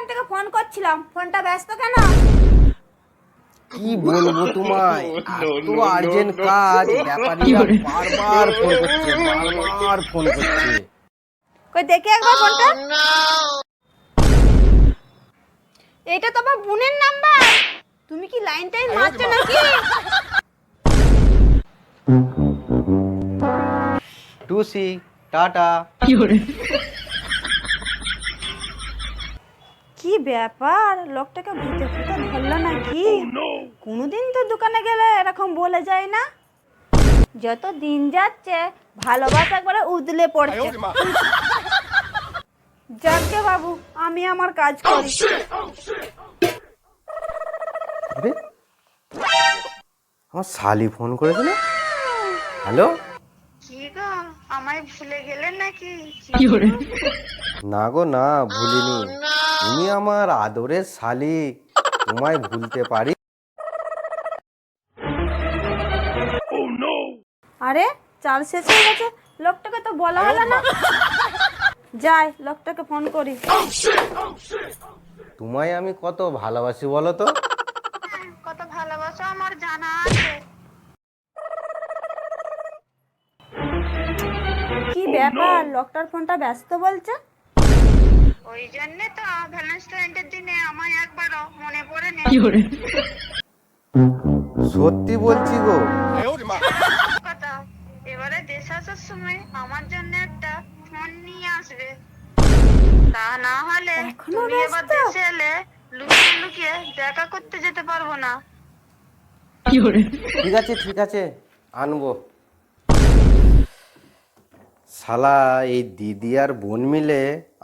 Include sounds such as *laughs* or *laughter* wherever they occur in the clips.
অনেকক্ষণ থেকে ফোন করছিলাম। ফোনটা ব্যস্ত কেন? কি বলব *laughs* তোমায়? *laughs* এত আর্জেন্ট কাজ ব্যাপারীরা *laughs* বারবার ফোন করছে বারবার ফোন করছে। কই দেখে একবার ফোনটা। এটা তো আমার বোনের নাম্বার। তুমি কি লাইন টাইন মারছো নাকি? টুসি টাটা কি ব্যাপার? লোকটাকে ভূতে ভূতে ধরলো নাকি? কোনোদিন তো দোকানে গেলে এরকম বলে যায় না? যত দিন যাচ্ছে ভালোবাসা একবারে উদলে পড়ছে। যাকে বাবু আমি আমার কাজ করি। আরে আমার শালি ফোন করেছিল। হ্যালো? কি আমায় ভুলে গেলেন নাকি? না গো না ভুলিনি। তুমি আমার আদরের শালি তোমায় ভুলতে পারি আরে চাল শেষ হয়ে গেছে। লোকটাকে তো বলা হলো না। যাই লোকটাকে ফোন করি। তোমায় আমি কত ভালোবাসি বলো তো? কত ভালোবাসো আমার জানা আছে। কি ব্যাপার? লোকটার ফোনটা ব্যস্ত বলছে? ওই জন্যে তো ভ্যালেন্টাইনের দিনে আমায় একবারও মনে পড়ে নে। সত্যি বলছি গো। কথা এবারে দেশ আসার সময় আমার জন্য একটা ফোন নিয়ে আসবে। তা না হলে তুমি এবার দেশে এলে লুকিয়ে লুকিয়ে দেখা করতে যেতে পারব না। ঠিক আছে ঠিক আছে আনব। শালা এই দিদি আর বোন মিলে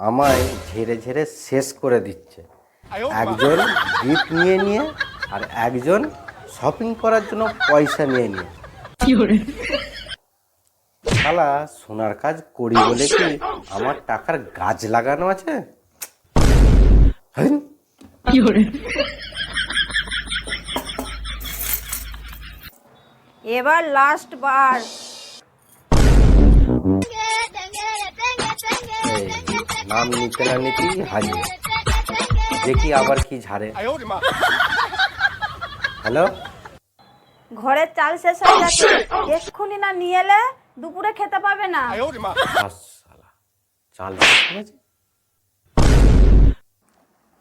আমায় ঝেড়ে ঝেড়ে শেষ করে দিচ্ছে। একজন গিফট নিয়ে নিয়ে আর একজন শপিং করার জন্য পয়সা নিয়ে নিয়ে। শালা সোনার কাজ করি বলে কি আমার টাকার গাছ লাগানো আছে? হ্যাঁ? এবার লাস্ট বার। নাম নিতে না নিতেই হাজির দেখি আবার কি ঝাড়ে হ্যালো ঘরের চাল শেষ হয়ে গেছে। এক্ষুনি না নিয়ে এলে দুপুরে খেতে পাবে না। চাল?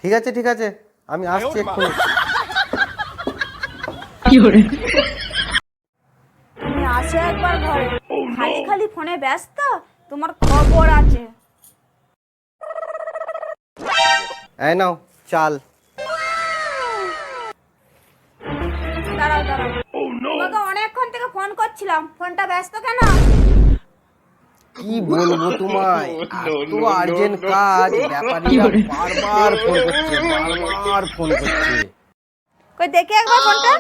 ঠিক আছে ঠিক আছে। আমি আসছি এক্ষুনি। তুমি আসো একবার ঘরে। খালি খালি ফোনে ব্যস্ত? তোমার খবর আছে। এই নাও চাল। দাঁড়াও দাঁড়াও। তোমাকে অনেকক্ষণ থেকে ফোন করছিলাম। ফোনটা ব্যস্ত কেন? কি বলব তোমায়? *laughs* এত আর্জেন্ট কাজ ব্যাপারীরা বারবার ফোন করছে বারবার ফোন করছে। কই দেখে একবার ফোনটা।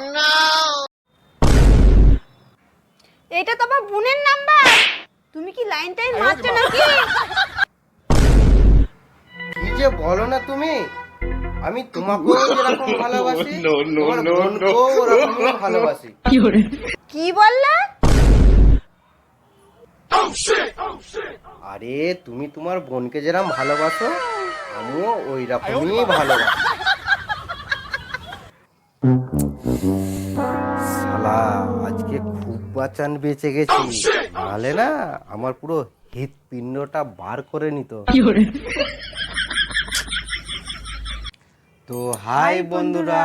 এটা তো আমার বোনের নাম্বার? তুমি কি লাইন টাইন মারছো নাকি? *laughs* যে বলো না তুমি আমি তোমাকেও যেরকম *laughs* ভালোবাসি তোমার বোনকেও ওরকমই ভালোবাসি। *laughs* কি বললে? আরে তুমি তোমার বোনকে যেরকম ভালোবাসো আমিও ওই রকমই ভালোবাসি। শালা আজকে খুব বাঁচান বেঁচে গেছি। নাহলে না আমার পুরো হৃৎপিণ্ডটা বার করে নিত। তো হাই বন্ধুরা।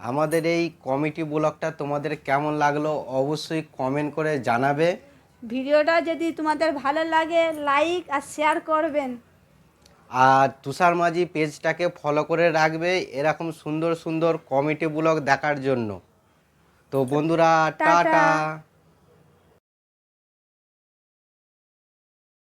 আমাদের এই কমিটি ব্লগটা তোমাদের কেমন লাগল অবশ্যই কমেন্ট করে জানাবে। ভিডিওটা যদি তোমাদের ভালো লাগে লাইক আর শেয়ার করবেন। আর তুষার মাঝি পেজটাকে ফলো করে রাখবে এরকম সুন্দর সুন্দর কমেডি ব্লগ দেখার জন্য। তো বন্ধুরা টাটা। টাটা।